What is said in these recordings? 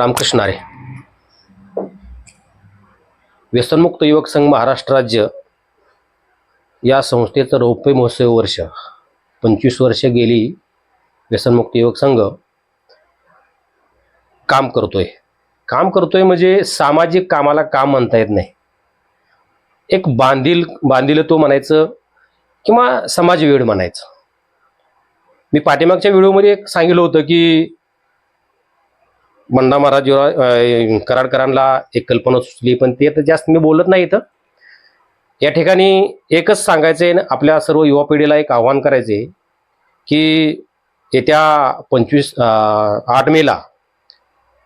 रामकृष्ण आरे व्यसनमुक्त युवक संघ महाराष्ट्र राज्य या संस्थेचं रौप्य महोत्सव वर्ष पंचवीस वर्ष गेली व्यसनमुक्त युवक संघ काम करतोय. काम करतोय म्हणजे सामाजिक कामाला काम म्हणता येत नाही. एक बांधील बांधील तो म्हणायचं किंवा समाजवेड म्हणायचं. मी पाठीमागच्या व्हिडिओमध्ये एक सांगितलं होतं की बंडा महाराज कराडकरांना एक कल्पना सुचली पण ते तर जास्त मी बोलत नाही इथं. या ठिकाणी एकच सांगायचं न आपल्या सर्व युवा पिढीला एक आव्हान करायचे की येत्या पंचवीस आठ मेला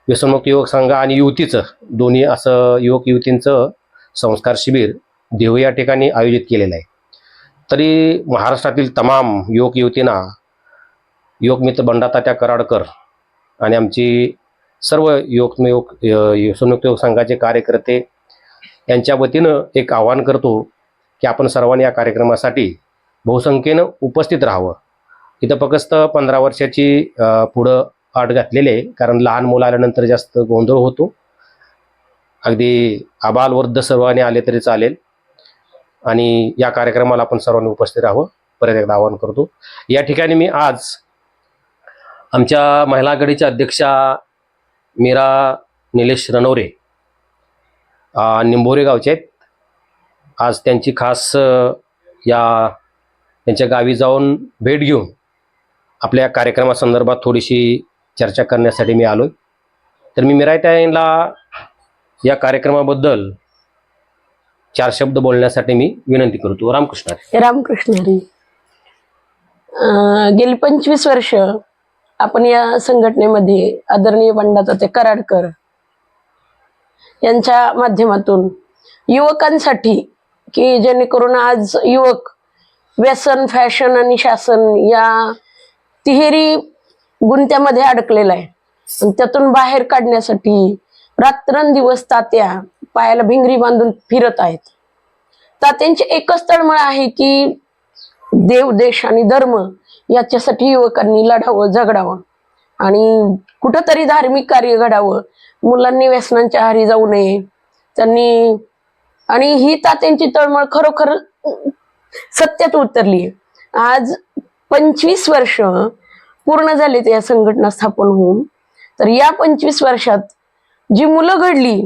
व्यसनमुक्त युवक संघ आणि युवतीचं दोन्ही असं युवक युवतींचं संस्कार शिबिर देहू या ठिकाणी आयोजित केलेलं आहे. तरी महाराष्ट्रातील तमाम युवक युवतींना युवक मित्र बंडातात्या कराडकर आणि आमची सर्व युवक संयुक्त योग संघाचे कार्यकर्ते यांच्या वतीनं एक आवाहन करतो की आपण सर्वांनी या कार्यक्रमासाठी बहुसंख्येनं उपस्थित राहावं. इथं फक्त पंधरा वर्षाची पुढं अट घातलेली आहे कारण लहान मुलं आल्यानंतर जास्त गोंधळ होतो. अगदी आबालवृद्ध सर्वांनी आले तरी चालेल. आणि या कार्यक्रमाला आपण सर्वांनी उपस्थित राहावं परत एकदा आवाहन करतो. या ठिकाणी मी आज आमच्या महिला आघाडीच्या अध्यक्षा मीरा निलेश रणवरे निंबोरे गावचे आहेत. आज त्यांची खास या त्यांच्या गावी जाऊन भेट घेऊन आपल्या कार्यक्रमासंदर्भात थोडीशी चर्चा करण्यासाठी मी आलोय. तर मी मीरा या कार्यक्रमाबद्दल चार शब्द बोलण्यासाठी मी विनंती करतो. रामकृष्ण रामकृष्ण गेली पंचवीस वर्ष आपण या संघटनेमध्ये आदरणीय बंडाचा कराडकर यांच्या माध्यमातून युवकांसाठी की जेणेकरून आज युवक व्यसन फॅशन आणि शासन या तिहेरी गुंत्यामध्ये अडकलेला आहे. त्यातून बाहेर काढण्यासाठी रात्रंदिवस तात्या पायाला भिंगरी बांधून फिरत आहेत. तात्यांची एकच तळमळ आहे की देव देश आणि धर्म याच्यासाठी युवकांनी लढावं झगडावं. आणि कुठंतरी धार्मिक कार्य घडावं. मुलांनी व्यसनांच्या आहारी जाऊ नये. त्यांनी आणि ही तात्यांची तळमळ खरोखर सत्यात उतरली आज पंचवीस वर्ष पूर्ण झालेत या संघटना स्थापन होऊन. तर या पंचवीस वर्षात जी मुलं घडली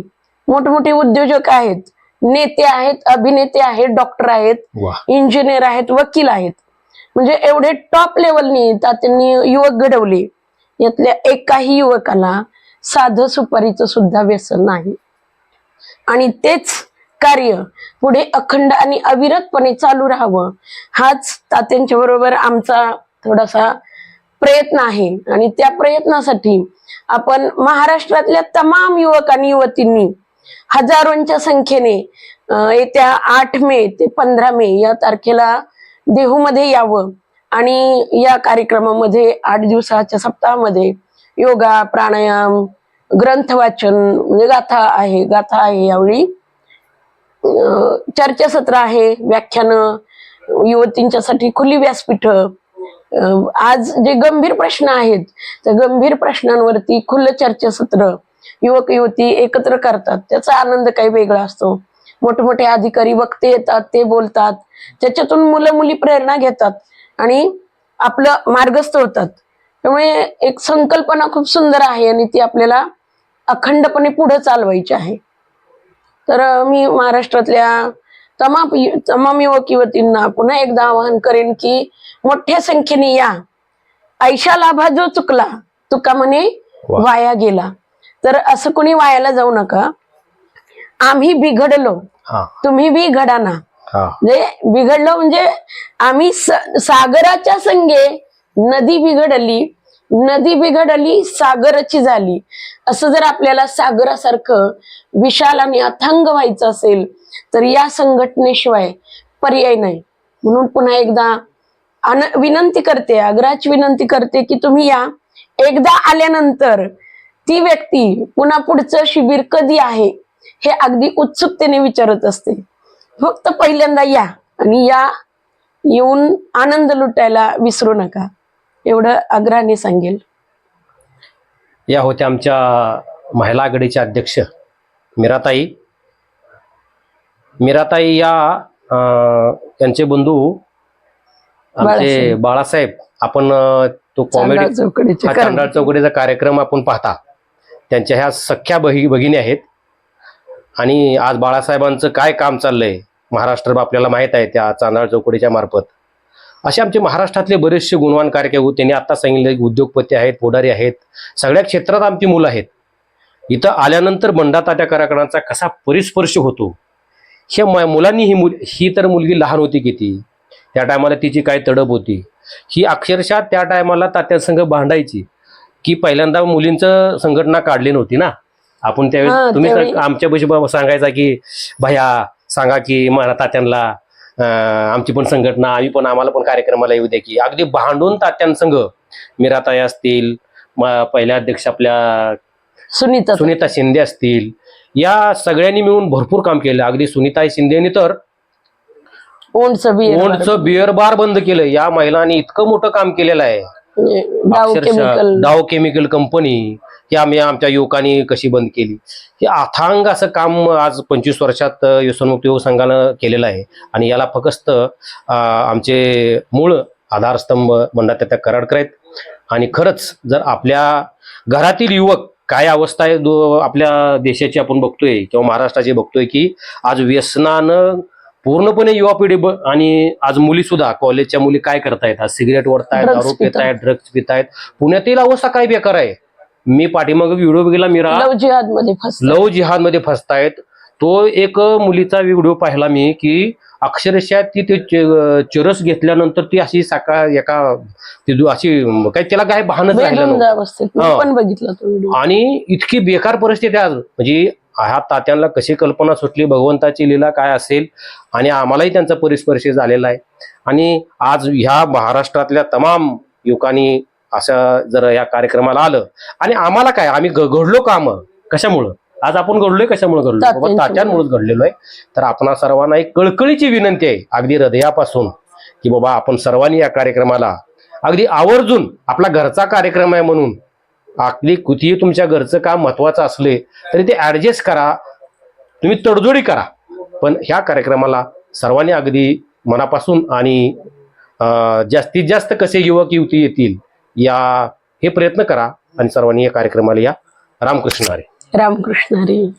मोठमोठे उद्योजक आहेत नेते आहेत अभिनेते आहेत डॉक्टर आहेत इंजिनियर आहेत वकील आहेत म्हणजे एवढे टॉप लेवलनी त्यांनी युवक घडवले. यातल्या एकाही युवकाला साधं सुपारीचं सुद्धा व्यसन नाही. आणि तेच कार्य पुढे अखंड आणि अविरतपणे चालू राहावं हाच तात्यांच्या बरोबर आमचा थोडासा प्रयत्न आहे. आणि त्या प्रयत्नासाठी आपण महाराष्ट्रातल्या तमाम युवक आणि युवतींनी हजारोंच्या संख्येने येत्या आठ मे ते पंधरा मे या तारखेला देहूमध्ये यावं. आणि या कार्यक्रमामध्ये आठ दिवसाच्या सप्ताहामध्ये योगा प्राणायाम ग्रंथ वाचन म्हणजे गाथा आहे गाथा आहे यावेळी. अं, चर्चासत्र आहे व्याख्यानं युवतींच्यासाठी खुली व्यासपीठ. आज जे गंभीर प्रश्न आहेत त्या गंभीर प्रश्नांवरती खुलं चर्चासत्र युवक युवती एकत्र करतात. त्याचा आनंद काही वेगळा असतो. मोठमोठे अधिकारी वक्ते येतात ते बोलतात. त्याच्यातून मुलं मुली प्रेरणा घेतात आणि आपलं मार्गस्थ होतात त्यामुळे एक संकल्पना खूप सुंदर आहे आणि ती आपल्याला अखंडपणे पुढे चालवायची आहे. तर मी महाराष्ट्रातल्या तमाम तमाम युवक युवतींना पुन्हा एकदा आवाहन करेन की मोठ्या संख्येने या. ऐशा लाभा जो चुकला तुका म्हणे. वाया गेला. तर असं कोणी वायाला जाऊ नका. आम्ही बिघडलो. तुम्ही बी घडा ना. म्हणजे बिघडलो म्हणजे आम्ही सागराच्या संगे नदी बिघडली. नदी बिघडली सागराची झाली. असं जर आपल्याला सागरासारखं विशाल आणि अथांग व्हायचं असेल तर या संघटनेशिवाय पर्याय नाही. म्हणून पुन्हा एकदा अन- विनंती करते आग्रहाची विनंती करते की तुम्ही या. एकदा आल्यानंतर ती व्यक्ती पुन्हा पुढचं शिबिर कधी आहे? हे अगदी उत्सुकतेने विचारत असते. फक्त पहिल्यांदा या आणि या येऊन आनंद लुटायला विसरू नका. एवढं आग्रहाने सांगेल. या होत्या आमच्या महिला आघाडीचे अध्यक्ष मीराताई. मीराताई या अं, यांचे बंधू आमचे बाळासाहेब. आपण तो कॉमेडी चौकडीचा कार्यक्रम आपण पाहता. त्यांच्या ह्या सख्या बही भगिनी आहेत. आणि आज बाळासाहेबांचं काय काम चाललंय? महाराष्ट्र आपल्याला माहीत आहे त्या चांदाळ चौकडीच्या मार्फत. असे आमचे महाराष्ट्रातले बरेचसे गुणवान कार्यक्रम त्यांनी आता सांगितले की उद्योगपती आहेत पुढारी आहेत. सगळ्या क्षेत्रात आमची मुलं आहेत. इथं आल्यानंतर बंडातात्या कार्यक्रमाचा कसा परिस्पर्श होतो? ह्या म- मुलांनी ही मुल ही तर मुलगी लहान होती किती? त्या टायमाला तिची काय तडप होती? ही अक्षरशः त्या टायमाला तात्यांसंग भांडायची. की पहिल्यांदा मुलींचं संघटना काढली नव्हती ना? आपण हा, त्यावेळेस तुम्ही त्यावेळी- आमच्या पैसे सांगायचा की भया सांगा की मला तात्यांना अं, आमची पण संघटना आम्ही पण आम्हाला पण कार्यक्रमाला येऊ द्या की. अगदी भांडून तात्यांसंग मीराताई असतील म- पहिल्या अध्यक्ष आपल्या सुनीता सुनीता शिंदे असतील या सगळ्यांनी मिळून भरपूर काम केलं. अगदी सुनीता शिंदेनी तर ओंडचं बी ओंडचं बिअर बार बंद केलं. या महिलांनी इतकं मोठं काम केलेलं आहे. डाव अक्षरशः केमिकल डाव केमिकल कंपनी ही आम्ही आमच्या युवकांनी कशी बंद केली. हे अथांग असं काम आज पंचवीस वर्षात व्यसनमुक्त युवक संघानं केलेलं आहे. आणि याला फक्त आमचे मूळ आधारस्तंभ म्हणतात त्या कराडकर आहेत. आणि खरंच जर आपल्या घरातील युवक काय अवस्था आहे दो- आपल्या देशाची आपण बघतोय किंवा महाराष्ट्राची बघतोय की आज व्यसनानं पूर्णपणे युवा पिढी आणि आज मुली सुद्धा कॉलेजच्या मुली काय करतायत? आज सिगरेट ओढतायत दारू. पितायत. ड्रग्ज पितायत. पुण्यातील अवस्था काय बेकार आहे? मी पाठीमाग व्हिडिओ बघितला मीरा? लव जिहादमध्ये लव जिहादमध्ये फसतायत. तो एक मुलीचा व्हिडिओ पाहिला मी की अक्षरशः ती ते चरस घेतल्यानंतर ती अशी सकाळ एका अशी काय तिला काय भानच राहिलं आणि इतकी बेकार परिस्थिती आज. म्हणजे ह्या तात्यांना कशी कल्पना सुटली भगवंताची लीला काय असेल आणि आम्हालाही त्यांचा परिस्पर्श झालेला आहे. आणि आज ह्या महाराष्ट्रातल्या तमाम युवकांनी असं जर या कार्यक्रमाला आलं. आणि आम्हाला काय आम्ही घडलो काम. कशामुळं? आज आपण घडलोय कशामुळे घडलो. तात्यांमुळेच घडलेलो आहे तर आपणा सर्वांना एक कळकळीची विनंती आहे अगदी हृदयापासून की बाबा आपण सर्वांनी या कार्यक्रमाला अगदी आवर्जून आपला घरचा कार्यक्रम आहे म्हणून आपली कुठेही तुमच्या घरचं काम महत्वाचं असले तरी ते ऍडजस्ट करा. तुम्ही तडजोडी करा. पण ह्या कार्यक्रमाला सर्वांनी अगदी मनापासून आणि जास्तीत जास्त कसे युवक युवती येतील या हे प्रयत्न करा आणि सर्वांनी या कार्यक्रमाला या. रामकृष्ण हरी. रामकृष्ण हरी.